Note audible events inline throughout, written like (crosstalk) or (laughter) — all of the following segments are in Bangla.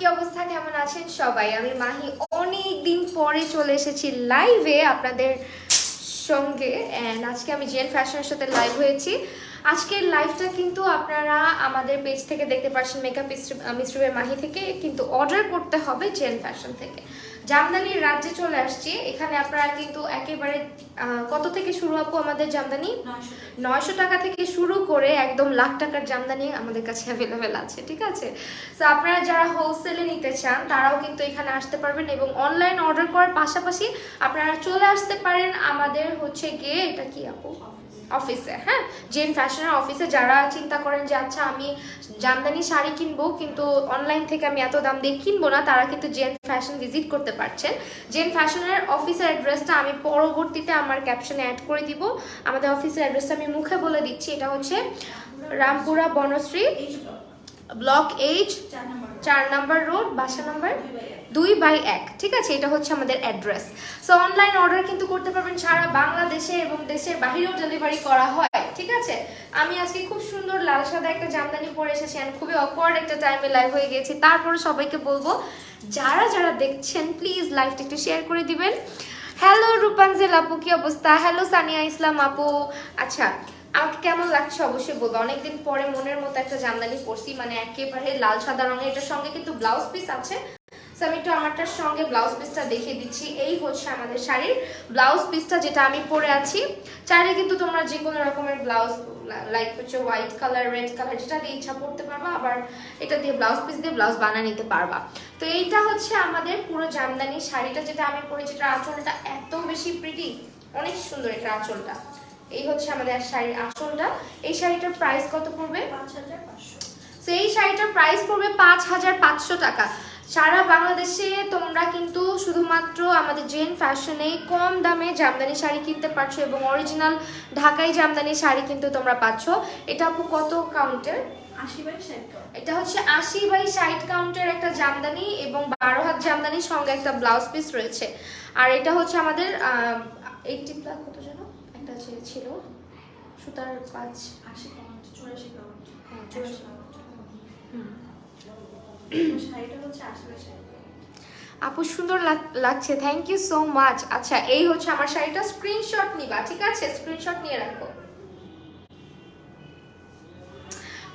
কি অবস্থা? কেমন আছেন সবাই? আমি মাহি অনেক দিন পরে চলে এসেছি লাইভে আপনাদের সঙ্গে অ্যান্ড আজকে আমি জেন ফ্যাশনের সাথে লাইভ হয়েছি। আজকের লাইভটা কিন্তু আপনারা আমাদের পেজ থেকে দেখতে পাচ্ছেন মেকআপ মিস্ট্রিবের মাহি থেকে। কিন্তু অর্ডার করতে হবে জেন ফ্যাশন থেকে। জামদানির রাজ্যে চলে আসছি। এখানে আপনারা কিন্তু একেবারে কত থেকে শুরু আপু আমাদের জামদানি? নয়শো টাকা। থেকে শুরু করে একদম লাখ টাকার জামদানি আমাদের কাছে অ্যাভেলেবেল আছে ঠিক আছে? তো আপনারা যারা হোলসেলে নিতে চান তারাও কিন্তু এখানে আসতে পারবেন এবং অনলাইন অর্ডার করার পাশাপাশি আপনারা চলে আসতে পারেন আমাদের হচ্ছে গিয়ে এটা কি আপু? অফিসে হ্যাঁ? যে ফ্যাশনের অফিসে যারা চিন্তা করেন যে আচ্ছা আমি জামদানি শাড়ি কিনবো, কিন্তু অনলাইন থেকে আমি এত দাম দিয়ে কিনবো না, তারা কিন্তু জেন ফ্যাশন ভিজিট করতে পারছেন। জেন ফ্যাশনের অফিসের অ্যাড্রেসটা আমি পরবর্তীতে আমার ক্যাপশনে অ্যাড করে দিব। আমাদের অফিসের অ্যাড্রেসটা আমি মুখে বলে দিচ্ছি। এটা হচ্ছে রামপুরা বনশ্রী ব্লক এইচ চার নাম্বার রোড বাসা নাম্বার দুই বাই এক। ঠিক আছে এটা হচ্ছে আমাদের অ্যাড্রেস সো অনলাইন অর্ডার কিন্তু করতে পারবেন সারা বাংলাদেশে এবং দেশের বাহিরেও ডেলিভারি করা হয়। ঠিক আছে? আমি আজকে খুব সুন্দর লাল সাদা একটা জামদানি পরে এসেছি and খুবই অকওয়ার্ড একটা টাইমে লাইভ হয়ে গেছি তারপরে সবাইকে বলব যারা যারা দেখছেন প্লিজ লাইভটা একটু শেয়ার করে দিবেন। হ্যালো রূপাঞ্জেল আপু কি অবস্থা? হ্যালো সানিয়া ইসলাম আপু। আচ্ছা আমাকে কেমন লাগছে অবশ্যই বলব। অনেকদিন পরে মনের মতো একটা জামদানি পরছি মানে একেবারে লাল সাদা রঙের। এটার সঙ্গে কিন্তু ব্লাউজ পিস আছে। আমি একটু আমারটার সঙ্গে ব্লাউজ পিসটা দেখিয়ে দিচ্ছি। এই হচ্ছে আমাদের শাড়ির ব্লাউজ পিসটা যেটা আমি পরে আছি। চাইলে কিন্তু তোমরা যে কোনো রকমের ব্লাউজ লাইক হচ্ছে হোয়াইট কালার রেড কালার যেটা দিয়ে ইচ্ছা পড়তে পারবা, আবার এটা দিয়ে ব্লাউজ পিস দিয়ে ব্লাউজ বানিয়ে নিতে পারবা। তো এইটা হচ্ছে আমাদের পুরো জামদানি শাড়িটা যেটা আমি পরেছি। এটা আঁচলটা এত বেশি প্রিটি অনেক সুন্দর এটা আঁচলটা। এই হচ্ছে আমাদের শাড়ির আঁচলটা এই শাড়িটার প্রাইস কত পড়বে? তো এই শাড়িটার প্রাইস পড়বে পাঁচ হাজার পাঁচশো টাকা। সারা বাংলাদেশে তোমরা কিন্তু শুধুমাত্র আমাদের জেন ফ্যাশনে কম দামে জামদানি শাড়ি কিনতে পারছ এবং অরিজিনাল ঢাকাই জামদানি শাড়ি কিন্তু তোমরা পাচ্ছ। এটা আপু কত কাউন্টের এটা হচ্ছে আশি বাই ষাট কাউন্টের একটা জামদানি এবং বারো হাত জামদানির সঙ্গে একটা ব্লাউজ পিস রয়েছে। আর এটা হচ্ছে আমাদের এইটি প্লাস কত যেন একটা ছিল- ছিল সুতার পাঁচ হ্যাঁ, চুরাশি। হুম। আপু সুন্দর লাগ- লাগছে। থ্যাংক ইউ সো মাচ আচ্ছা এই হচ্ছে আমার শাড়িটা। স্ক্রিনশট নিবা ঠিক আছে? স্ক্রিনশট নিয়ে রাখো।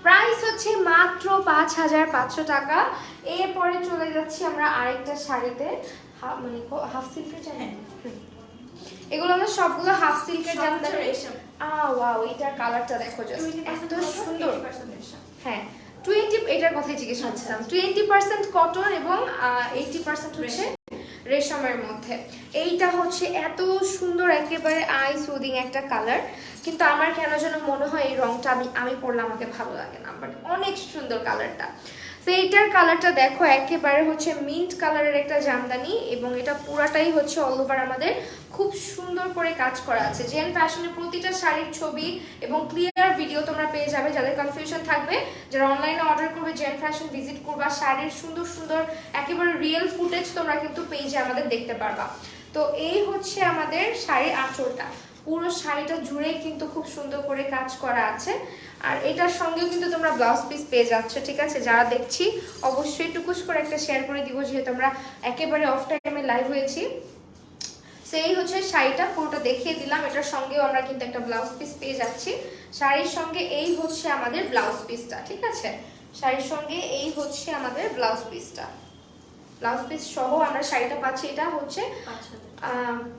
প্রাইস হচ্ছে মাত্র পাঁচ হাজার পাঁচশো টাকা। এরপরে চলে যাচ্ছি আমরা আরেকটা শাড়িতে। মানে হাফ সিল্কের জানেন এগুলো আমরা সবগুলো হাফ সিল্কের জামদানি আ ওয়াও এটার কালারটা দেখো জাস্ট এত সুন্দর। হ্যাঁ টোয়েন্টি এটার কথাই জিজ্ঞেস করছিলাম। টোয়েন্টি পার্সেন্ট কটন এবং এইটি পার্সেন্ট হচ্ছে রেশমের মধ্যে। এইটা হচ্ছে এত সুন্দর একেবারে আই সুদিং একটা কালার কিন্তু আমার কেন যেন মনে হয় এই রংটা আমি আমি পরলে আমাকে ভালো লাগে না। বাট অনেক সুন্দর কালারটা তো এইটার কালারটা দেখো, একেবারে হচ্ছে মিন্ট কালারের একটা জামদানি এবং এটা পুরাটাই হচ্ছে অল ওভার আমাদের। খুব সুন্দর করে কাজ করা আছে। জেন ফ্যাশনের প্রতিটা শাড়ির ছবি এবং ক্লিয়ার ভিডিও তোমরা পেয়ে যাবে। যাদের কনফিউশন থাকবে, যারা অনলাইনে অর্ডার করবে জেন ফ্যাশন ভিজিট করবা, শাড়ির সুন্দর সুন্দর, একেবারে রিয়েল ফুটেজ তোমরা কিন্তু পেয়ে পেজে আমাদের দেখতে পারবা। তো এই হচ্ছে আমাদের শাড়ির আঁচলটা। পুরো শাড়িটা জুড়েই কিন্তু খুব সুন্দর করে কাজ করা আছে। আর এটার সঙ্গেও কিন্তু তোমরা ব্লাউজ পিস পেয়ে যাচ্ছ, ঠিক আছে? যারা দেখছি, অবশ্যই টুকুস করে একটা শেয়ার করে দিব, যেহেতু আমরা একেবারে অফ টাইমে লাইভ হয়েছি। সেই হচ্ছে শাড়িটা, পুরোটা দেখিয়ে দিলাম। এটার সঙ্গেও আমরা কিন্তু একটা ব্লাউজ পিস পেয়ে যাচ্ছি। শাড়ির সঙ্গে এই হচ্ছে আমাদের ব্লাউজ পিসটা ঠিক আছে? শাড়ির সঙ্গে এই হচ্ছে আমাদের ব্লাউজ পিসটা ব্লাউজ পিস সহ আমরা শাড়িটা পাচ্ছি। এটা হচ্ছে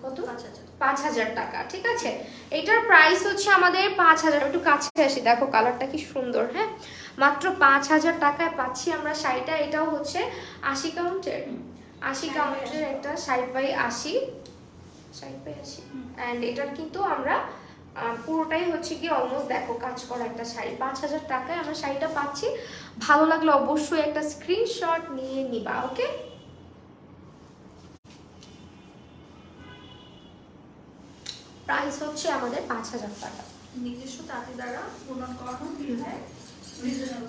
কত? পাঁচ হাজার টাকা ঠিক আছে? এটার প্রাইস হচ্ছে আমাদের পাঁচ হাজার একটু কাছে আসি দেখো কালারটা কি সুন্দর হ্যাঁ? মাত্র পাঁচ হাজার টাকায় পাচ্ছি আমরা শাড়িটা এটাও হচ্ছে আশি কাউন্টের আশি কাউন্টের একটা ষাট বাই আশি ষাট বাই আশি। অ্যান্ড এটার কিন্তু আমরা পুরোটাই হচ্ছে কি অলমোস্ট দেখো কাজ করা একটা শাড়ি। পাঁচ হাজার টাকায় আমরা শাড়িটা পাচ্ছি। ভালো লাগলে অবশ্যই একটা স্ক্রিনশট নিয়ে নিবা ওকে প্রাইস হচ্ছে আমাদের পাঁচ হাজার টাকা। নিজস্ব তাঁতি দ্বারা বুনন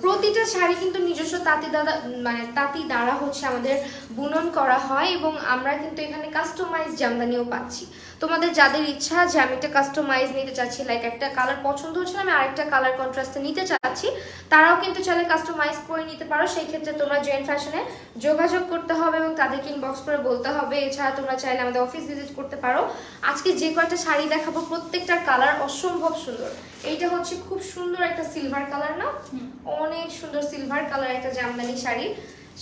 প্রতিটা শাড়ি কিন্তু নিজস্ব তাঁতি দাদা মানে তাঁতি দ্বারা হচ্ছে আমাদের বুনন করা হয় এবং আমরা কিন্তু এখানে কাস্টমাইজ জামদানিও পাচ্ছি। তোমাদের যাদের ইচ্ছা যে আমি একটা কাস্টমাইজ নিতে চাচ্ছি লাইক একটা কালার পছন্দ হচ্ছে না আমি আরেকটা কালার কন্ট্রাস্টে নিতে চাচ্ছি তারাও কিন্তু চাইলে কাস্টমাইজ করে নিতে পারো। সেই ক্ষেত্রে তোমরা জয়েন ফ্যাশনে যোগাযোগ করতে হবে এবং তাদেরকে ইনবক্স করে বলতে হবে। এছাড়া তোমরা চাইলে আমাদের অফিস ভিজিট করতে পারো। আজকে যে কয়টা শাড়ি দেখাবো প্রত্যেকটার কালার অসম্ভব সুন্দর। এইটা হচ্ছে খুব সুন্দর একটা সিলভার কালার না? অনেক সুন্দর সিলভার কালার একটা জামদানি শাড়ি।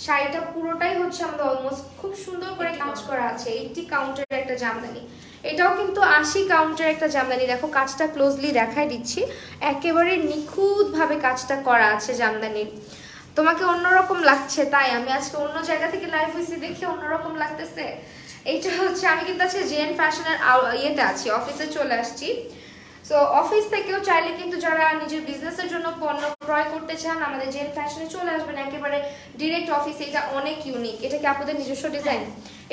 শাড়িটা পুরোটাই হচ্ছে আমাদের অলমোস্ট খুব সুন্দর করে কাজ করা আছে এইটি কাউন্টারের একটা জামদানি। এটাও কিন্তু আশি কাউন্টার একটা জামদানি। দেখো কাজটা ক্লোজলি দেখাই দিচ্ছি। একেবারে নিখুঁতভাবে কাজটা করা আছে জামদানির। তোমাকে অন্যরকম লাগছে তাই আমি আজকে অন্য জায়গা থেকে লাইভ হয়েছি দেখে অন্যরকম লাগতেছে। এইটা হচ্ছে আমি কিন্তু আজকে জেএন ফ্যাশনের ইয়েতে আছি অফিসে চলে আসছি। সো অফিস থেকেও চাইলে কিন্তু যারা নিজের বিজনেসের জন্য পণ্য ক্রয় করতে চান, আমাদের জেন ফ্যাশনে চলে আসবেন। একেবারে ডিরেক্ট অফিস এটা অনেক ইউনিক এটা কি আপনাদের নিজস্ব ডিজাইন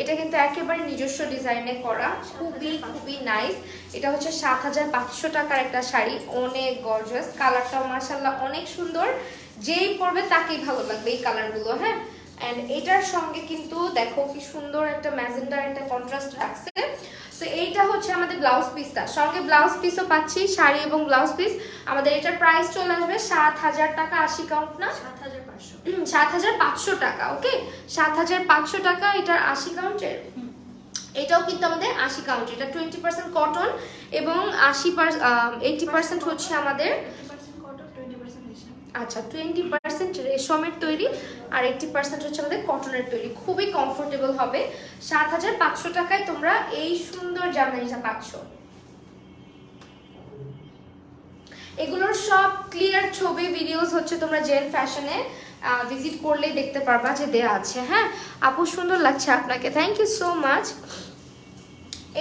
এটা কিন্তু একেবারে নিজস্ব ডিজাইনে করা। খুবই খুবই নাইস এটা হচ্ছে সাত হাজার পাঁচশো টাকার একটা শাড়ি। অনেক গর্জাস কালারটাও মার্শাল্লাহ অনেক সুন্দর। যেই পরবে তাকেই ভালো লাগবে এই কালারগুলো হ্যাঁ? অ্যান্ড এটার সঙ্গে কিন্তু দেখো কি সুন্দর একটা ম্যাজেন্ডার একটা কন্ট্রাস্ট রাখছে। তো এইটা হচ্ছে আমাদের ব্লাউজ পিসটা সঙ্গে ব্লাউজ পিসও পাচ্ছি শাড়ি এবং ব্লাউজ পিস আমাদের এটার প্রাইস চলে আসবে সাত হাজার টাকা আশি কাউন্ট না? সাত হাজার পাঁচশো। সাত হাজার পাঁচশো টাকা ওকে সাত হাজার পাঁচশো টাকা এটার আশি কাউন্টের এটাও কিন্তু আমাদের আশি কাউন্ট এটা টোয়েন্টি পার্সেন্ট কটন এবং আশি পার্সেন্ট এইটি পার্সেন্ট হচ্ছে আমাদের আচ্ছা টোয়েন্টি পার্সেন্ট রেশমের তৈরি, আর এইটটি পার্সেন্ট হচ্ছে আমাদের কটনের তৈরি। খুবই কমফোর্টেবল হবে। সাত হাজার পাঁচশো টাকায় তোমরা এই সুন্দর জামদানিটা পাচ্ছ। এগুলোর সব ক্লিয়ার ছবি ভিডিওস হচ্ছে তোমরা জেন ফ্যাশনে ভিজিট করলেই দেখতে পারবা যে দেয়া আছে। হ্যাঁ? আপু, সুন্দর লাগছে আপনাকে। থ্যাংক ইউ সো মাচ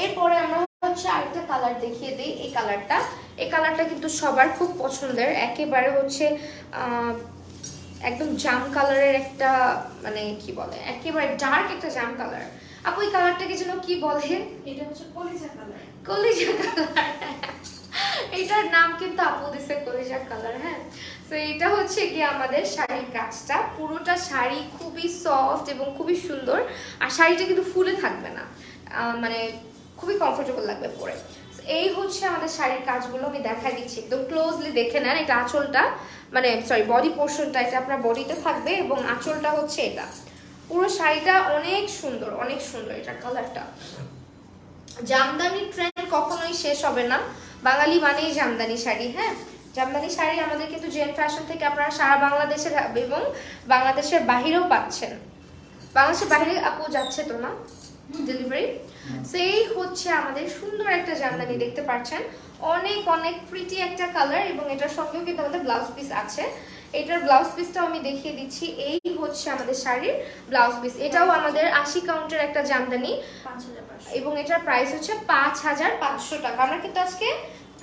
এরপরে আমরা হচ্ছে আরেকটা কালার দেখিয়ে দিই, এই কালারটা এই কালারটা কিন্তু সবার খুব পছন্দের। একেবারে হচ্ছে একদম জাম কালারের একটা মানে কি বলে একেবারে ডার্ক একটা জাম কালার আপু ওই কালারটাকে যেন কি বলে? এটা হচ্ছে কলিজা কালার কলিজা কালার এটার নাম কিন্তু আপু দিছে কলিজা কালার হ্যাঁ। তো এটা হচ্ছে গিয়ে আমাদের শাড়ির কাজটা। পুরোটা শাড়ি খুবই সফট এবং খুবই সুন্দর। আর শাড়িটা কিন্তু ফুলে থাকবে না। মানে খুবই কমফোর্টেবল লাগবে পরে। এই হচ্ছে আমাদের শাড়ির কাজগুলো, আমি দেখাই দিচ্ছি। একদম ক্লোজলি দেখে নেন, এটা আঁচলটা মানে সরি বডি পোর্শনটা এটা আপনার বডিতে থাকবে এবং আঁচলটা হচ্ছে এটা। পুরো শাড়িটা অনেক সুন্দর অনেক সুন্দর এটার কালারটা জামদানি ট্রেন্ড কখনোই শেষ হবে না। বাঙালি মানেই জামদানি শাড়ি হ্যাঁ? জামদানি শাড়ি আমাদের কিন্তু জেন ফ্যাশন থেকে আপনারা সারা বাংলাদেশে এবং বাংলাদেশের বাহিরেও পাচ্ছেন। বাংলাদেশের বাইরে আপু যাচ্ছে তো না? ডেলিভারি সেই হচ্ছে আমাদের সুন্দর একটা জামদানি দেখতে পাচ্ছেন। অনেক অনেক প্রিটি একটা কালার এবং এটার সঙ্গেও কিন্তু আমাদের ব্লাউজ পিস আছে। এটার ব্লাউজ পিসটাও আমি দেখিয়ে দিচ্ছি। এই হচ্ছে আমাদের শাড়ির ব্লাউজ পিস এটাও আমাদের আশি কাউন্টের একটা জামদানি। এবং এটার প্রাইস হচ্ছে পাঁচ হাজার পাঁচশো টাকা। আমরা কিন্তু আজকে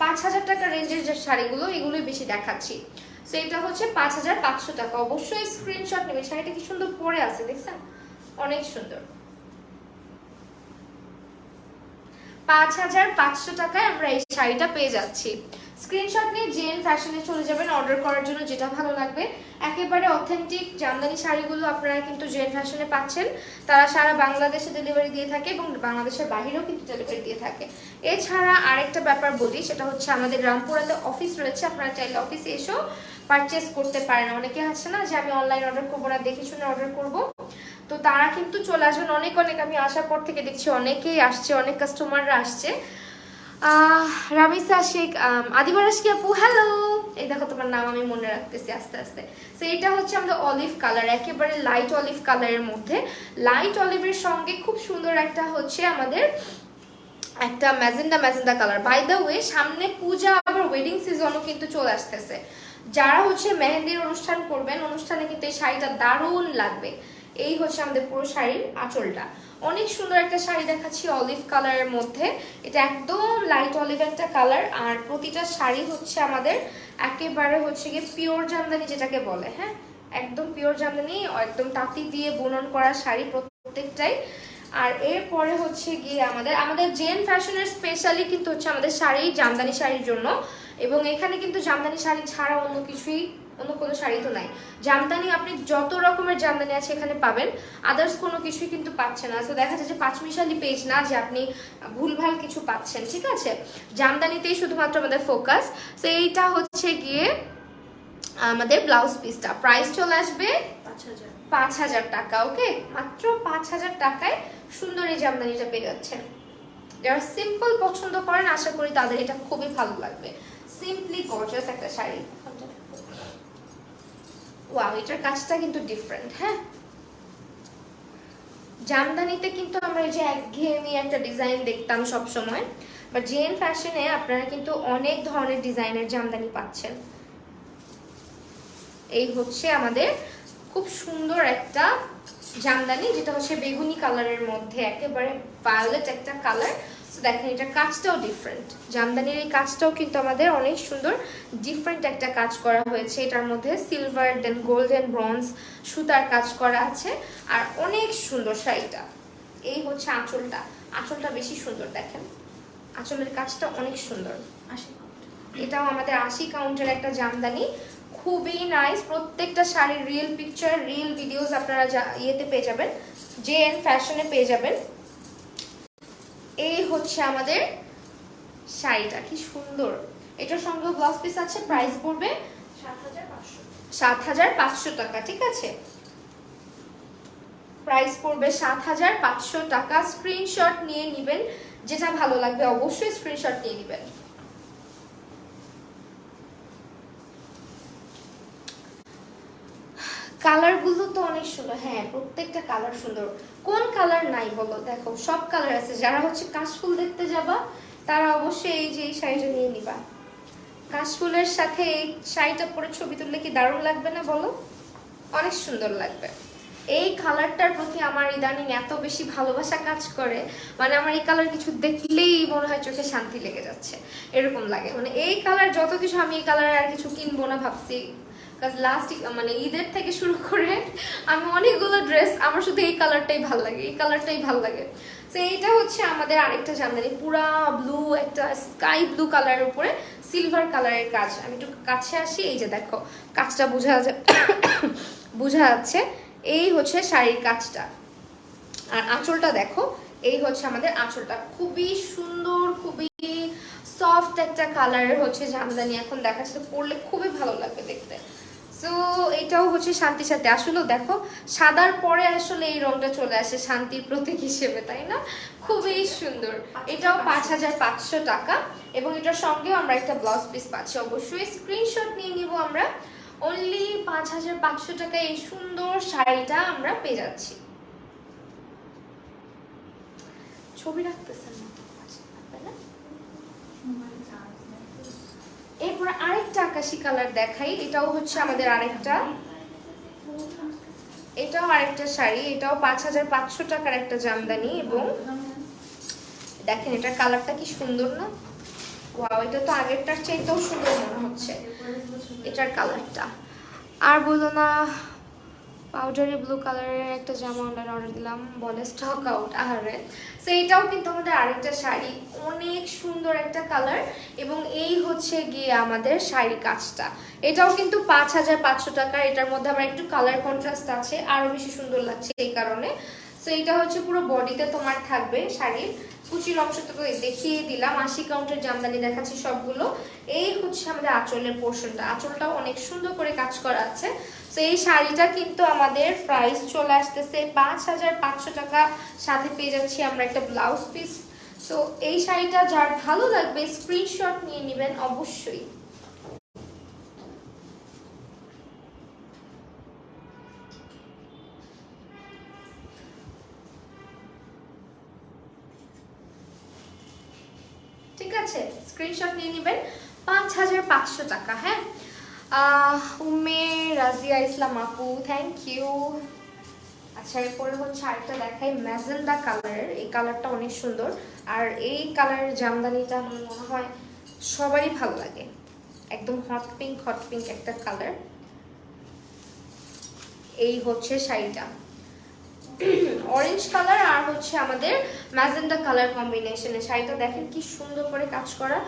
পাঁচ হাজার টাকা রেঞ্জের যে শাড়িগুলো এগুলোই বেশি দেখাচ্ছি। তো এটা হচ্ছে পাঁচ হাজার পাঁচশো টাকা। অবশ্যই স্ক্রিনশট নেবে শাড়িটা কি সুন্দর পরে আছে দেখছেন? অনেক সুন্দর। পাঁচ হাজার পাঁচশো টাকায় আমরা এই শাড়িটা পেয়ে যাচ্ছি। স্ক্রিনশট নিয়ে জেন ফ্যাশনে চলে যাবেন অর্ডার করার জন্য যেটা ভালো লাগবে। একেবারে অথেন্টিক জামদানি শাড়িগুলো আপনারা কিন্তু জেন ফ্যাশনে পাচ্ছেন। তারা সারা বাংলাদেশে ডেলিভারি দিয়ে থাকে এবং বাংলাদেশের বাইরেও কিন্তু ডেলিভারি দিয়ে থাকে। এছাড়া আরেকটা ব্যাপার বলি, সেটা হচ্ছে আমাদের রামপুরাতে অফিস রয়েছে। আপনারা চাইলে অফিসে এসেও পারচেস করতে পারেন। অনেকে আছে না যে, আমি অনলাইন অর্ডার করব না, দেখে শুনে অর্ডার করব। তো তারা কিন্তু চলে আসবেন অনেক অনেক। আমি আসার পর থেকে দেখছি অনেকেই আসছে, অনেক কাস্টমাররা আসছে। রামিসা, শেখ আদিবারাস কি আপু হ্যালো এই দেখো তোমার নাম আমি মনে রাখতেছি আস্তে আস্তে। তো এটা হচ্ছে আমাদের অলিভ কালার একেবারে লাইট অলিভ কালারের মধ্যে। লাইট অলিভের সঙ্গে খুব সুন্দর একটা হচ্ছে আমাদের একটা magenta magenta colour by the way সামনে পূজা, আবার ওয়েডিং সিজনও কিন্তু চলে আসতেছে। যারা হচ্ছে মেহেন্দির অনুষ্ঠান করবেন, অনুষ্ঠানে কিন্তু এই শাড়িটা দারুণ লাগবে। এই হচ্ছে আমাদের পুরো শাড়ির আঁচলটা। অনেক সুন্দর একটা শাড়ি দেখাচ্ছি অলিভ কালারের মধ্যে। এটা একদম লাইট অলিভ একটা কালার আর প্রতিটা শাড়ি হচ্ছে আমাদের একেবারে হচ্ছে গিয়ে পিওর জামদানি যেটাকে বলে হ্যাঁ? একদম পিওর জামদানি, একদম তাঁতি দিয়ে বুনন করা শাড়ি প্রত্যেকটাই। আর এরপরে হচ্ছে গিয়ে আমাদের আমাদের জেন ফ্যাশনের স্পেশালি কিন্তু হচ্ছে আমাদের শাড়ি জামদানি শাড়ির জন্য। এবং এখানে কিন্তু জামদানি শাড়ি ছাড়া অন্য কিছুই অন্য কোনো শাড়ি তো নাই। জামদানি আপনি যত রকমের জামদানি আছে এখানে পাবেন। আদার্স কোনো কিছুই কিন্তু পাচ্ছে না। তো দেখা যাচ্ছে যে পাঁচমিশালি পেজ না যে আপনি ভুলভাল কিছু পাচ্ছেন ঠিক আছে? জামদানিতেই শুধুমাত্র আমাদের ফোকাস তো এইটা হচ্ছে গিয়ে আমাদের ব্লাউজ পিসটা প্রাইস চলে আসবে পাঁচ হাজার। পাঁচ হাজার টাকা ওকে মাত্র পাঁচ হাজার টাকায় সুন্দর এই জামদানিটা পেয়ে যাচ্ছেন। যারা সিম্পল পছন্দ করেন আশা করি তাদের এটা খুবই ভালো লাগবে। সিম্পলি গর্জাস একটা শাড়ি। ওয়াও এটার কাজটা কিন্তু ডিফারেন্ট হ্যাঁ? জামদানিতে কিন্তু আমরা এই যে একঘেয়েমি একটা ডিজাইন দেখতাম সব সময় বাট জেন ফ্যাশনে আপনারা কিন্তু অনেক ধরনের ডিজাইনের জামদানি পাচ্ছেন। এই হচ্ছে আমাদের খুব সুন্দর একটা জামদানি, যেটা হচ্ছে বেগুনি কালারের মধ্যে, একেবারে ভায়োলেট একটা কালার দেখেন এটা কাজটাও ডিফারেন্ট জামদানির এই কাজটাও কিন্তু আমাদের অনেক সুন্দর ডিফারেন্ট একটা কাজ করা হয়েছে। এটার মধ্যে silver then gold golden bronze সুতার কাজ করা আছে। আর অনেক সুন্দর শাড়িটা। এই হচ্ছে আঁচলটা। আঁচলটা বেশি সুন্দর দেখেন। আঁচলের কাজটা অনেক সুন্দর। আশি এটাও আমাদের আশি কাউন্টের একটা জামদানি। খুবই নাইস প্রত্যেকটা শাড়ির রিয়েল পিকচার রিয়েল ভিডিওস আপনারা ইয়েতে পেয়ে যাবেন। জে এন ফ্যাশনে পেয়ে যাবেন। এই হচ্ছে আমাদের শাড়িটা, কি সুন্দর। এটার সঙ্গে ব্লাউজ পিস আছে প্রাইস পড়বে সাত হাজার পাঁচশো টাকা, ঠিক আছে? প্রাইস পড়বে সাত হাজার পাঁচশো টাকা। স্ক্রিনশট নিয়ে নেবেন, যেটা ভালো লাগবে অবশ্যই স্ক্রিনশট নিয়ে নেবেন। কালারগুলো তো অনেক সুন্দর। হ্যাঁ প্রত্যেকটা কালার সুন্দর। কোন কালার নাই বলো? দেখো, সব কালার আছে। যারা হচ্ছে কাশফুল দেখতে যাবা, তারা অবশ্যই এই যে এই শাড়িটা নিয়ে নিবা। কাশফুলের সাথে এই শাড়িটা পরে ছবি তুললে কি দারুণ লাগবে না বলো? অনেক সুন্দর লাগবে। এই কালারটার প্রতি আমার ইদানিং এত বেশি ভালোবাসা কাজ করে মানে আমার এই কালার কিছু দেখলেই মনে হয় চোখে শান্তি লেগে যাচ্ছে। এরকম লাগে। মানে এই কালার যত কিছু আমি এই কালার আর কিছু কিনবো না ভাবছি কাজ লাস্ট মানে ঈদের থেকে শুরু করে আমি অনেকগুলো ড্রেস আমার শুধু এই কালারটাই ভালো লাগে, এই কালারটাই ভালো লাগে। তো এইটা হচ্ছে আমাদের আরেকটা জামদানি পুরা ব্লু একটা স্কাই ব্লু কালারের উপরে সিলভার কালারের কাজ। আমি একটু কাছে আসি, এই যে দেখো, কাজটা বোঝা যা, বোঝা যাচ্ছে। এই হচ্ছে শাড়ির কাজটা। আর আঁচলটা দেখো, এই হচ্ছে আমাদের আঁচলটা। খুবই সুন্দর, খুবই সফট একটা কালারের হচ্ছে জামদানি এখন দেখাচ্ছে, পরলে খুবই ভালো লাগবে দেখতে। এটাও হচ্ছে শান্তির সাথে। আসলে দেখো, সাদার পরে আসলে এই রংটা চলে আসে শান্তির প্রতীক হিসেবে, তাই না? খুবই সুন্দর। এটাও পাঁচ হাজার পাঁচশো টাকা এবং এটার সঙ্গেও আমরা একটা ব্লাউজ পিস পাচ্ছি। অবশ্যই স্ক্রিনশট নিয়ে নিব আমরা। অনলি পাঁচ হাজার পাঁচশো টাকায় এই সুন্দর শাড়িটা আমরা পেয়ে যাচ্ছি। ছবি রাখতেছেন না তো? আচ্ছা, রাখবেন না? মোবাইল চার্জ নেই এরপর আরেকটা আকাশি কালার দেখাই। এটাও হচ্ছে আমাদের আরেকটা। এটাও আরেকটা শাড়ি। এটাও পাঁচ হাজার পাঁচশো টাকার একটা জামদানি এবং দেখেন, এটার কালারটা কি সুন্দর না? ওয়াও, এটা তো আগেরটার চাইতেও সুন্দর মনে হচ্ছে, এটার কালারটা। আর বলো না পাউডারি ব্লু কালারের একটা জামা অর্ডার অর্ডার দিলাম, বলে স্টক আউট আহারে। সো এটাও কিন্তু আমাদের আরেকটা শাড়ি, অনেক সুন্দর একটা কালার এবং এই হচ্ছে গিয়ে আমাদের শাড়ি কাজটা। এটাও কিন্তু পাঁচ হাজার পাঁচশো টাকা, এটার মধ্যে আমার একটু কালার কন্ট্রাস্ট আছে আরও বেশি সুন্দর লাগছে এই কারণে। সো এটা হচ্ছে পুরো বডিতে তোমার থাকবে শাড়ির। কুচির অংশ তো দেখিয়ে দিলাম, আশি কাউন্টের জামদানি দেখাচ্ছি সবগুলো। এই হচ্ছে আমাদের আঁচলের পোর্শনটা আঁচলটাও অনেক সুন্দর করে কাজ করা আছে। এই শাড়িটা কিন্তু আমাদের প্রাইস চলে আসতেছে পাঁচ হাজার পাঁচশো টাকা। সাথে পেয়ে যাচ্ছি আমরা একটা ব্লাউজ পিস তো এই শাড়িটা যার ভালো লাগবে স্ক্রিনশট নিয়ে নেবেন অবশ্যই। ঠিক আছে স্ক্রিনশট নিয়ে নেবেন পাঁচ হাজার পাঁচশো টাকা হ্যাঁ? উম্মে রাজিয়া ইসলাম আপু থ্যাংক ইউ আচ্ছা এরপরে হচ্ছে আরেকটা দেখাই, ম্যাজেন্ডা কালারের এই কালারটা অনেক সুন্দর। আর এই কালারের জামদানিটা আমার মনে হয় সবারই ভালো লাগে। একদম হট পিঙ্ক হট পিঙ্ক একটা কালার এই হচ্ছে শাড়িটা। অরেঞ্জ কালার আর হচ্ছে আমাদের ম্যাজেন্ডা কালার কম্বিনেশনে শাড়িটা দেখেন কি সুন্দর করে কাজ করা।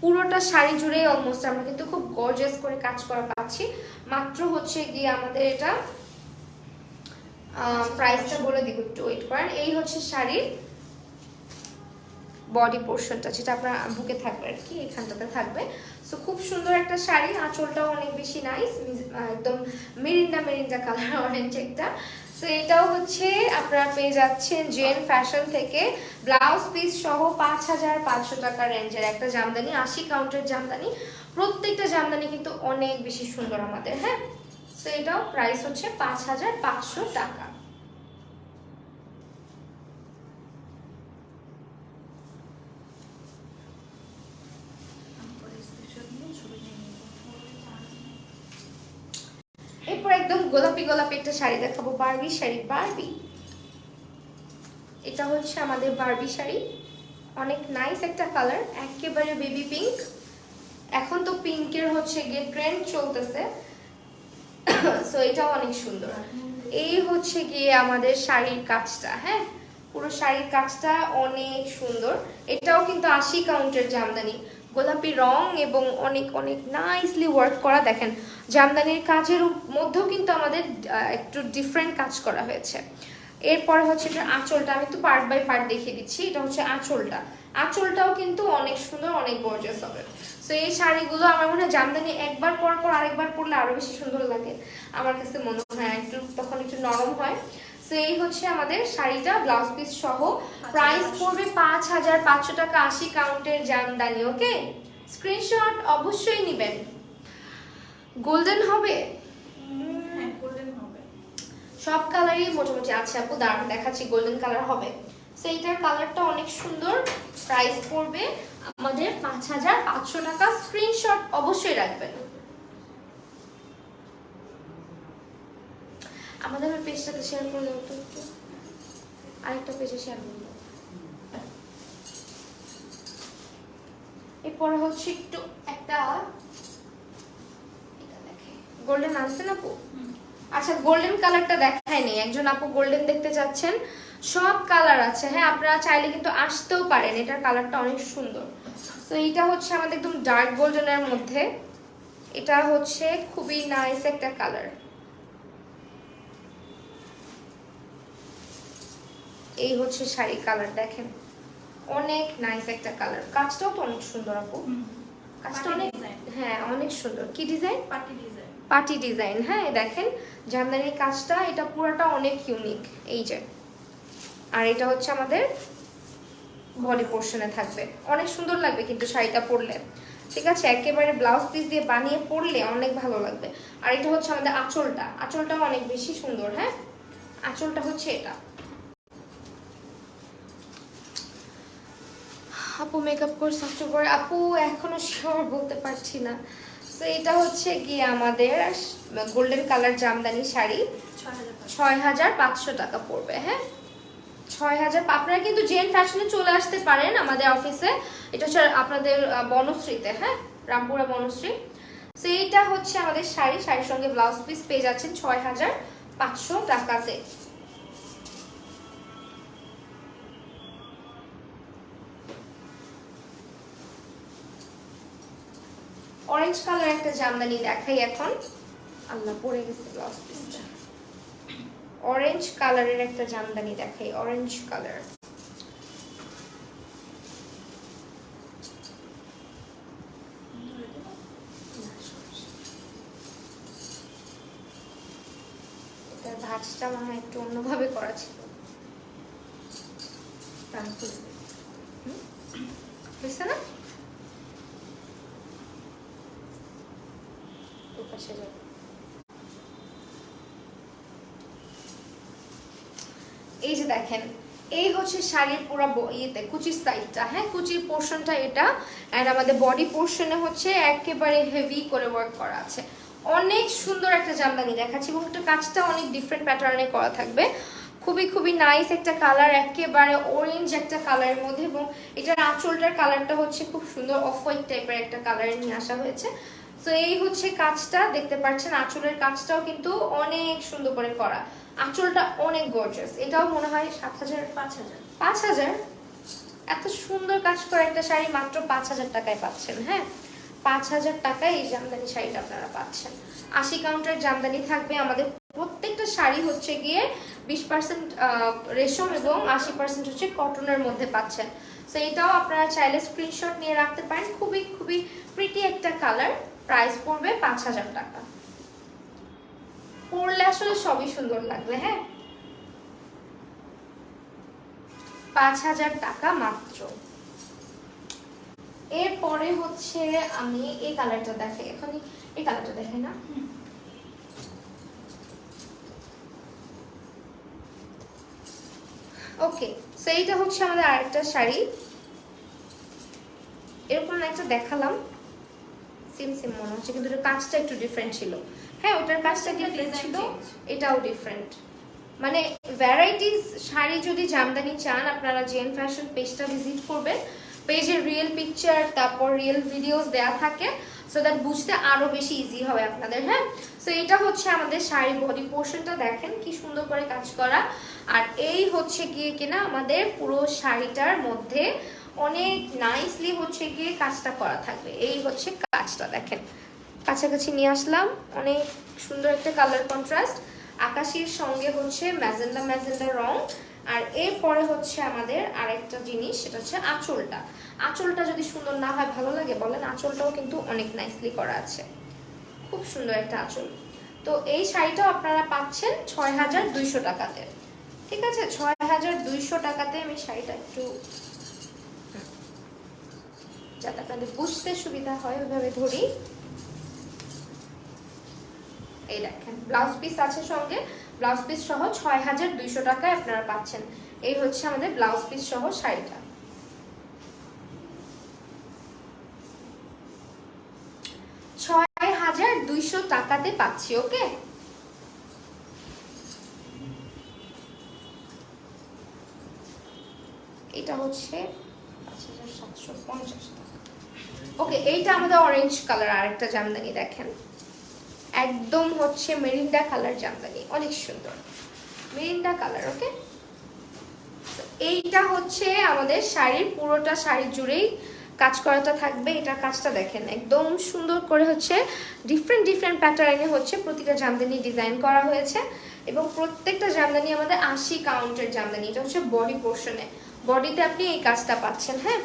পুরোটা শাড়ি জুড়েই অলমোস্ট আমরা কিন্তু খুব গর্জিয়াস করে কাজ করা পাচ্ছি। মাত্র হচ্ছে গিয়ে আমাদের এটা প্রাইসটা বলে দিব একটু ওয়েট করেন এই হচ্ছে শাড়ির বডি পোর্শনটা যেটা আপনার বুকে থাকবে আর কি, এখানটাতে থাকবে। সো খুব সুন্দর একটা শাড়ি, আঁচলটাও অনেক বেশি নাইস একদম মেরিন্ডা মেরিন্ডা কালার অরেঞ্জ একটা। সো এটাও হচ্ছে আপনারা পেয়ে যাচ্ছেন জেন ফ্যাশন থেকে। ব্লাউজ পিস সহ পাঁচ হাজার পাঁচশো টাকা রেঞ্জের একটা জামদানি, আশি কাউন্টের জামদানি। প্রত্যেকটা জামদানি কিন্তু অনেক বেশি সুন্দর আমাদের হ্যাঁ? সো এটাও প্রাইস হচ্ছে পাঁচ হাজার পাঁচশো টাকা তারপরে স্ক্রিনশট নিয়ে ছবি নিয়ে নিব এরপর একদম গোলাপি গোলাপি একটা শাড়ি দেখাবো বারবি শাড়ি বারবি এটা হচ্ছে আমাদের বারবি শাড়ি। অনেক নাইস একটা কালার একেবারে বেবি পিঙ্ক এখন তো পিঙ্কের হচ্ছে গিয়ে ট্রেন্ড চলতেছে। (coughs) সো এটাও অনেক সুন্দর। এই হচ্ছে গিয়ে আমাদের শাড়ির কাজটা হ্যাঁ? পুরো শাড়ির কাজটা অনেক সুন্দর। এটাও কিন্তু আশি কাউন্টের জামদানি। গোলাপি রং এবং অনেক অনেক নাইসলি ওয়ার্ক করা দেখেন। জামদানির কাজের মধ্যেও কিন্তু আমাদের একটু ডিফারেন্ট কাজ করা হয়েছে। এরপরে হচ্ছে এটা আঁচলটা, আমি একটু পার্ট বাই পার্ট দেখিয়ে দিচ্ছি। এটা হচ্ছে আঁচলটা। আঁচলটাও কিন্তু অনেক সুন্দর, অনেক গর্জিয়াস হবে। সো এই শাড়িগুলো আমার মনে হয় জামদানি একবার পর পর আরেকবার পরলে আরও বেশি সুন্দর লাগে। আমার কাছে মনে হয় একটু, তখন একটু নরম হয়। সো এই হচ্ছে আমাদের শাড়িটা ব্লাউজ পিস সহ। প্রাইস পড়বে পাঁচ হাজার পাঁচশো টাকা আশি কাউন্টের জামদানি ওকে স্ক্রিনশট অবশ্যই নেবেন। গোল্ডেন হবে? হ্যাঁ গোল্ডেন হবে। সব কালারই মোটামুটি। আছে আপু দাঁড়ান দেখাচ্ছি গোল্ডেন কালার হবে। সো এইটার কালারটা অনেক সুন্দর। প্রাইস পড়বে আমাদের পাঁচ হাজার পাঁচশো টাকা। স্ক্রিনশট অবশ্যই রাখবেন। আমাদের পেজটাতে শেয়ার করে দেবো তো। একটু আরেকটা পেজে শেয়ার করে দেবো এরপরে হচ্ছে একটু একটা গোল্ডেন আনছে না আপু? আচ্ছা গোল্ডেন কালারটা দেখায়নি। একজন আপু গোল্ডেন দেখতে চাচ্ছেন সব কালার আছে। হ্যাঁ আপনারা চাইলে কিন্তু আসতেও পারেন। এটার কালারটা অনেক সুন্দর। তো এইটা হচ্ছে আমাদের একদম ডার্ক গোল্ডেনের মধ্যে। এটা হচ্ছে খুবই নাইস একটা কালার এই হচ্ছে শাড়ি কালার দেখেন। অনেক নাইস একটা কালার কাজটাও তো অনেক সুন্দর আপু। কাজটা অনেক হ্যাঁ অনেক সুন্দর। কি design party design party design হ্যাঁ দেখেন জামদানির কাজটা এটা পুরোটা অনেক ইউনিক এই যে। আর এটা হচ্ছে আমাদের বডি পোর্শনে থাকবে। অনেক সুন্দর লাগবে কিন্তু শাড়িটা পরলে। ঠিক আছে একেবারে ব্লাউজ পিস দিয়ে বানিয়ে পরলে অনেক ভালো লাগবে। আর এটা হচ্ছে আমাদের আঁচলটা। আঁচলটাও অনেক বেশি সুন্দর হ্যাঁ? আঁচলটা হচ্ছে এটা। আপু মেকআপ কোর্স অক্টোবর। আপু, এখনও শিওর বলতে পারছি না। তো এটা হচ্ছে গিয়ে আমাদের গোল্ডেন কালার জামদানি শাড়ি। ছয় হাজার পাঁচশো টাকা পড়বে হ্যাঁ? ছয় হাজার আপনারা কিন্তু জেন ফ্যাশনে চলে আসতে পারেন আমাদের অফিসে এটা হচ্ছে আপনাদের বনশ্রীতে হ্যাঁ? রামপুরা বনশ্রী। তো এইটা হচ্ছে আমাদের শাড়ি। শাড়ির সঙ্গে ব্লাউজ পিস পেয়ে যাচ্ছেন ছয় হাজার পাঁচশো টাকাতে। অরেঞ্জ কালার একটা জামদানি দেখাই এখন। আল্লাহ পরে গেছে ব্লাউজ অরেঞ্জ কালারের একটা জামদানি দেখাই অরেঞ্জ কালার ভাঁজটা মনে হয় একটু অন্যভাবে করা ছিল টান খুলে দে। হুম? হয়েছে না ওপাশে যাবে এই যে দেখেন এই হচ্ছে শাড়ির পুরো ইয়েতে, কুচির সাইডটা হ্যাঁ? কুচির পোর্শনটা এটা। অ্যান্ড আমাদের বডি পোর্শনে হচ্ছে একেবারে হেভি করে ওয়ার্ক করা আছে। অনেক সুন্দর একটা জামদানি দেখাচ্ছি এবং একটা কাজটা অনেক ডিফারেন্ট প্যাটার্নে করা থাকবে। খুবই খুবই নাইস একটা কালার একেবারে অরেঞ্জ একটা কালারের মধ্যে এবং এটার আঁচলটার কালারটা হচ্ছে খুব সুন্দর অফ হোয়াইট টাইপের একটা কালারে নিয়ে আসা হয়েছে। তো এই হচ্ছে কাজটা, দেখতে পাচ্ছেন আঁচলের কাজটাও কিন্তু অনেক সুন্দর করে করা। আঁচলটা অনেক গর্জাস এটাও মনে হয় সাত হাজার, পাঁচ হাজার। পাঁচ হাজার? এত সুন্দর কাজ করা একটা শাড়ি, মাত্র পাঁচ হাজার টাকায় পাচ্ছেন হ্যাঁ? পাঁচ হাজার টাকায় এই জামদানি শাড়িটা আপনারা পাচ্ছেন। আশি কাউন্টার জামদানি থাকবে। আমাদের প্রত্যেকটা শাড়ি হচ্ছে গিয়ে বিশ পার্সেন্ট রেশম এবং আশি পার্সেন্ট হচ্ছে কটনের মধ্যে পাচ্ছেন। তো এটাও আপনারা চাইলে স্ক্রিনশট নিয়ে রাখতে পারেন। খুবই খুবই প্রিটি একটা কালার প্রাইস পড়বে পাঁচ হাজার টাকা। পরলে আসলে সবই সুন্দর লাগবে হ্যাঁ? পাঁচ হাজার টাকা মাত্র। এরপরে হচ্ছে আমি এই কালারটা দেখাই এখন এই কালারটা দেখাই না। ওকে সো এইটা হচ্ছে আমাদের আরেকটা শাড়ি। এরকম একটা দেখালাম। সিম সেম মনে হচ্ছে কিন্তু কাজটা একটু ডিফারেন্ট ছিল। হ্যাঁ ওটার কাজটা ডিফারেন্ট ছিল? এটাও ডিফারেন্ট মানে ভ্যারাইটিস শাড়ি যদি জামদানি চান আপনারা জেন ফ্যাশন পেজটা ভিজিট করবেন। পেজের রিয়েল পিকচার তারপর রিয়েল ভিডিওস দেয়া থাকে সো দ্যাট বুঝতে আরও বেশি ইজি হবে আপনাদের হ্যাঁ? সো এটা হচ্ছে আমাদের শাড়ি বডি পোর্শনটা দেখেন কি সুন্দর করে কাজ করা। আর এই হচ্ছে গিয়ে কিনা আমাদের পুরো শাড়িটার মধ্যে অনেক নাইসলি হচ্ছে গিয়ে কাজটা করা থাকবে। এই হচ্ছে কাজটা দেখেন। কাছাকাছি নিয়ে আসলাম। অনেক সুন্দর একটা কালার কন্ট্রাস্ট আকাশির সঙ্গে হচ্ছে ম্যাজেন্ডা ম্যাজেন্ডা রং। আর এরপরে হচ্ছে আমাদের আরেকটা জিনিস, সেটা হচ্ছে আঁচলটা। আঁচলটা যদি সুন্দর না হয়, ভালো লাগে? বলেন, আঁচলটাও কিন্তু অনেক নাইসলি করা আছে। খুব সুন্দর একটা আঁচল। তো এই শাড়িটাও আপনারা পাচ্ছেন ছয় হাজার দুইশো টাকাতে। ঠিক আছে? ছয় হাজার দুইশো টাকাতে আমি শাড়িটা একটু যাতে আপনাদের বুঝতে সুবিধা হয়, ওইভাবে ধরি। এই দেখেন ব্লাউজ পিস আছে সঙ্গে। ব্লাউজ পিস সহ ছয় হাজার দুইশো টাকায় আপনারা পাচ্ছেন। এই হচ্ছে আমাদের ব্লাউজ পিস সহ শাড়িটা। ছয় হাজার দুইশো টাকাতে পাচ্ছি, ওকে? এটা হচ্ছে পাঁচ ওকে, এইটা আমাদের অরেঞ্জ কালার আরেকটা জামদানি, দেখেন। একদম হচ্ছে মেরিন্ডা কালার জামদানি। অনেক সুন্দর। Mirinda colour, okay? এইটা হচ্ছে আমাদের শাড়ির, পুরোটা শাড়ি জুড়েই কাজ করাটা থাকবে। এটার কাজটা দেখেন, একদম সুন্দর করে হচ্ছে ডিফারেন্ট ডিফারেন্ট প্যাটার্নে হচ্ছে প্রতিটা জামদানি ডিজাইন করা হয়েছে। এবং প্রত্যেকটা জামদানি আমাদের আশি কাউন্টের জামদানি, এটা হচ্ছে বডি পোর্শনে বডিতে আপনি এই কাজটা পাচ্ছেন হ্যাঁ?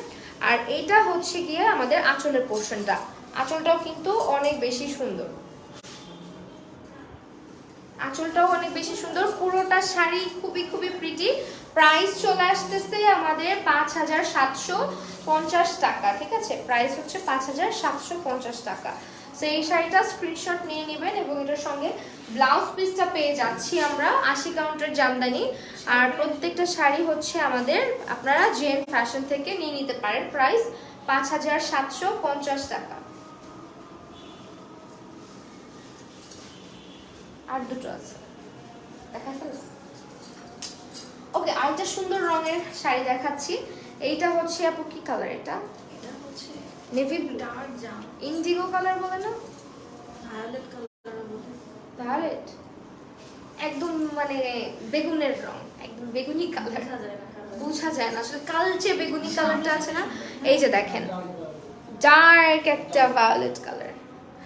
আর এইটা হচ্ছে গিয়ে আমাদের আঁচলের পোর্শনটা আঁচলটাও কিন্তু অনেক বেশি সুন্দর। আঁচলটাও অনেক বেশি সুন্দর। পুরোটা শাড়ি খুবই খুবই প্রিটি প্রাইস চলে আসতেছে আমাদের পাঁচ হাজার সাতশো পঞ্চাশ টাকা, ঠিক আছে? প্রাইস হচ্ছে পাঁচ হাজার সাতশো পঞ্চাশ টাকা। তো এই শাড়িটা স্ক্রিনশট নিয়ে নেবেন এবং এটার সঙ্গে ব্লাউজ পিসটা পেয়ে যাচ্ছি আমরা, আশি কাউন্টার জামদানি। আর প্রত্যেকটা শাড়ি হচ্ছে আমাদের, আপনারা জেন ফ্যাশন থেকে নিয়ে নিতে পারেন। প্রাইস পাঁচ হাজার সাতশো পঞ্চাশ টাকা। আর দুটো আছে। দেখা ফেলো ওকে আরেকটা সুন্দর রঙের শাড়ি দেখাচ্ছি। এইটা হচ্ছে আপু কি কালার এটা? এটা হচ্ছে নেভি ব্লু ডার্ক জাম। ইন্ডিগো কালার বলে না? ভায়োলেট কালার বলে। ভায়োলেট একদম মানে বেগুনের রং। একদম বেগুনি কালার। বোঝা যায় না আসলে কালচে বেগুনি কালারটা আছে না এই যে দেখেন। ডার্ক একটা ভায়োলেট কালার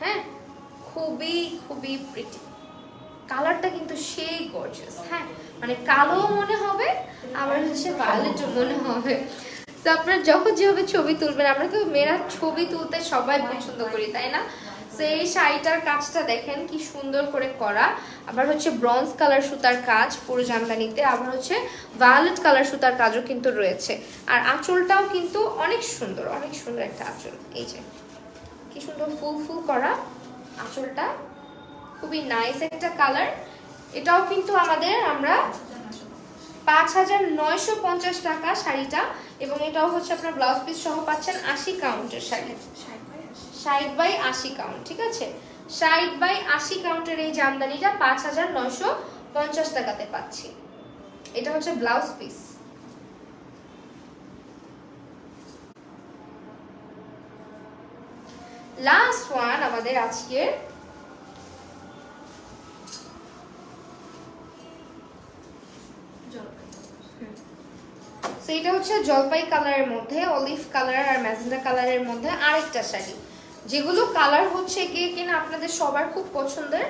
হ্যাঁ? খুবই খুবই প্রিটি কালারটা কিন্তু সেই গর্জিয়াস হ্যাঁ? মানে কালো মনে হবে, আবার হচ্ছে ভায়োলেটও মনে হবে। তো আপনারা যখন যেভাবে ছবি তুলবেন, আমরা তো মেয়েরা ছবি তুলতে সবাই পছন্দ করি, তাই না? তো এই শাড়িটার কাজটা দেখেন কি সুন্দর করে করা। আবার হচ্ছে ব্রঞ্জ কালার সুতার কাজ, পুরো জামদানিতে। আবার হচ্ছে ভায়োলেট কালার সুতার কাজও কিন্তু রয়েছে। আর আঁচলটাও কিন্তু অনেক সুন্দর অনেক সুন্দর একটা আঁচল। এই যে, কি সুন্দর ফুল ফুল করা আঁচলটা। খুবই নাইস একটা কালার এটাও কিন্তু আমাদের আমরা পাঁচ হাজার নয়শো পঞ্চাশ টাকা শাড়িটা এবং এটাও হচ্ছে আপনার ব্লাউজ পিস সহ পাচ্ছেন আশি কাউন্টের শাড়ি। ষাট বাই আশি। কাউন্ট ঠিক আছে? ষাট বাই আশি কাউন্টের এই জামদানিটা পাঁচ হাজার নয়শো পঞ্চাশ টাকাতে পাচ্ছি। এটা হচ্ছে ব্লাউজ পিস লাস্ট ওয়ান আমাদের আজকের তো এটা হচ্ছে জলপাই কালারের মধ্যে, অলিভ কালার আর ম্যাজেন্ডা কালারের মধ্যে আরেকটা শাড়ি। যেগুলো কালার হচ্ছে গিয়ে কিনা আপনাদের সবার খুব পছন্দের,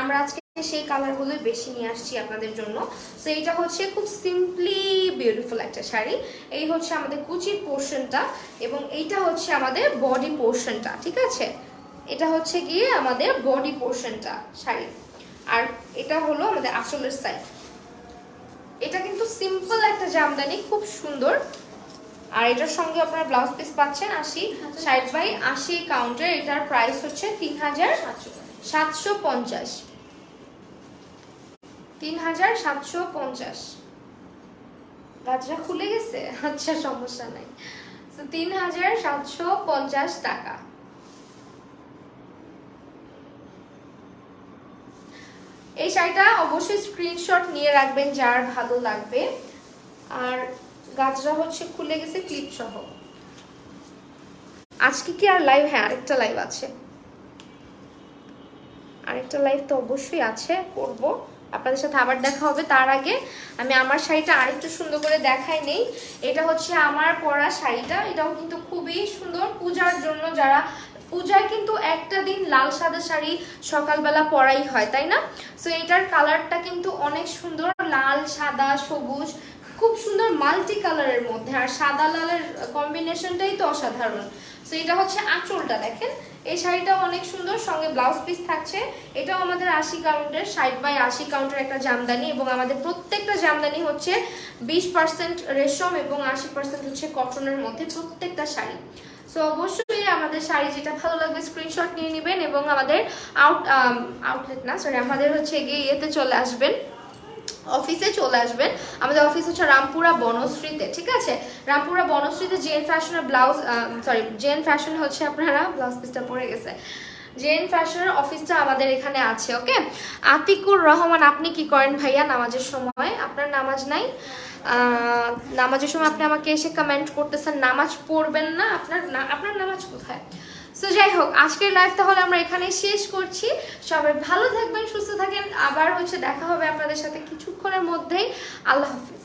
আমরা আজকে সেই কালারগুলোই বেশি নিয়ে আসছি আপনাদের জন্য। তো এইটা হচ্ছে খুব সিম্পলি বিউটিফুল একটা শাড়ি। এই হচ্ছে আমাদের কুচির পোর্শনটা এবং এইটা হচ্ছে আমাদের বডি পোর্শনটা, ঠিক আছে? এটা হচ্ছে গিয়ে আমাদের বডি পোর্শনটা শাড়ি। আর এটা হলো আমাদের আঁচলের সাইড এটা কিন্তু সিম্পল একটা জামদানি, খুব সুন্দর। আর এটার সঙ্গে আপনারা ব্লাউজ পিস পাচ্ছেন আশি, ষাট বাই আশি কাউন্টার এটার প্রাইস হচ্ছে তিন হাজার সাতশো পঞ্চাশ। তিন হাজার সাতশো পঞ্চাশ। গাছটা খুলে গেছে? আচ্ছা সমস্যা নাই। তিন হাজার সাতশো পঞ্চাশ টাকা। এই শাড়িটা অবশ্যই স্ক্রিনশট নিয়ে রাখবেন যার ভালো লাগবে। আর গাছটা হচ্ছে খুলে গেছে ক্লিপ সহ। আজকে কি আর লাইভ হ্যাঁ আরেকটা লাইভ আছে। আরেকটা লাইভ তো অবশ্যই আছে, করব। আপনাদের সাথে আবার দেখা হবে তার আগে। আমি আমার শাড়িটা আরেকটু সুন্দর করে দেখাই নেই। এটা হচ্ছে আমার পরা শাড়িটা। এটাও কিন্তু খুবই সুন্দর। পূজার জন্য যারা পূজায় কিন্তু একটা দিন লাল সাদা শাড়ি সকালবেলা পরাই হয়, তাই না? সো এটার কালারটা কিন্তু অনেক সুন্দর। লাল, সাদা, সবুজ, খুব সুন্দর মাল্টি কালারের মধ্যে। আর সাদা, লালের কম্বিনেশনটাই তো অসাধারণ। সো এটা হচ্ছে আঁচলটা, দেখেন? এই শাড়িটাও অনেক সুন্দর, সঙ্গে ব্লাউজ পিস থাকছে। এটাও আমাদের আশি কাউন্টের ষাট বাই আশি কাউন্টের একটা জামদানি, এবং আমাদের প্রত্যেকটা জামদানি হচ্ছে বিশ পার্সেন্ট রেশম এবং আশি পার্সেন্ট হচ্ছে কটনের মধ্যে প্রত্যেকটা শাড়ি। সো অবশ্যই আমাদের শাড়ি যেটা ভালো লাগবে স্ক্রিনশট নিয়ে নেবেন এবং আমাদের আউট আউটলেট না সরি আমাদের হচ্ছে গিয়ে ইয়েতে চলে আসবেন অফিসে চলে আসবেন। আমাদের অফিস হচ্ছে রামপুরা বনশ্রীতে, ঠিক আছে? রামপুরা বনশ্রীতে জেন ফ্যাশনের ব্লাউজ সরি জেন ফ্যাশন হচ্ছে আপনারা ব্লাউজ পিসটা পরে গেছে। জেন ফ্যাশনের অফিসটা আমাদের এখানে আছে ওকে আতিকুর রহমান, আপনি কি করেন ভাইয়া নামাজের সময়? আপনার নামাজ নাই? নামাজের সময় আপনি আমাকে এসে কমেন্ট করতেছেন, নামাজ পড়বেন না? আপনার আপনার নামাজ কোথায়? সো যাই হোক, আজকের লাইভ তাহলে আমরা এখানে শেষ করছি। সবাই ভালো থাকবেন, সুস্থ থাকেন। আবার হচ্ছে দেখা হবে আপনাদের সাথে কিছুক্ষণের মধ্যেই। আল্লাহ হাফিজ।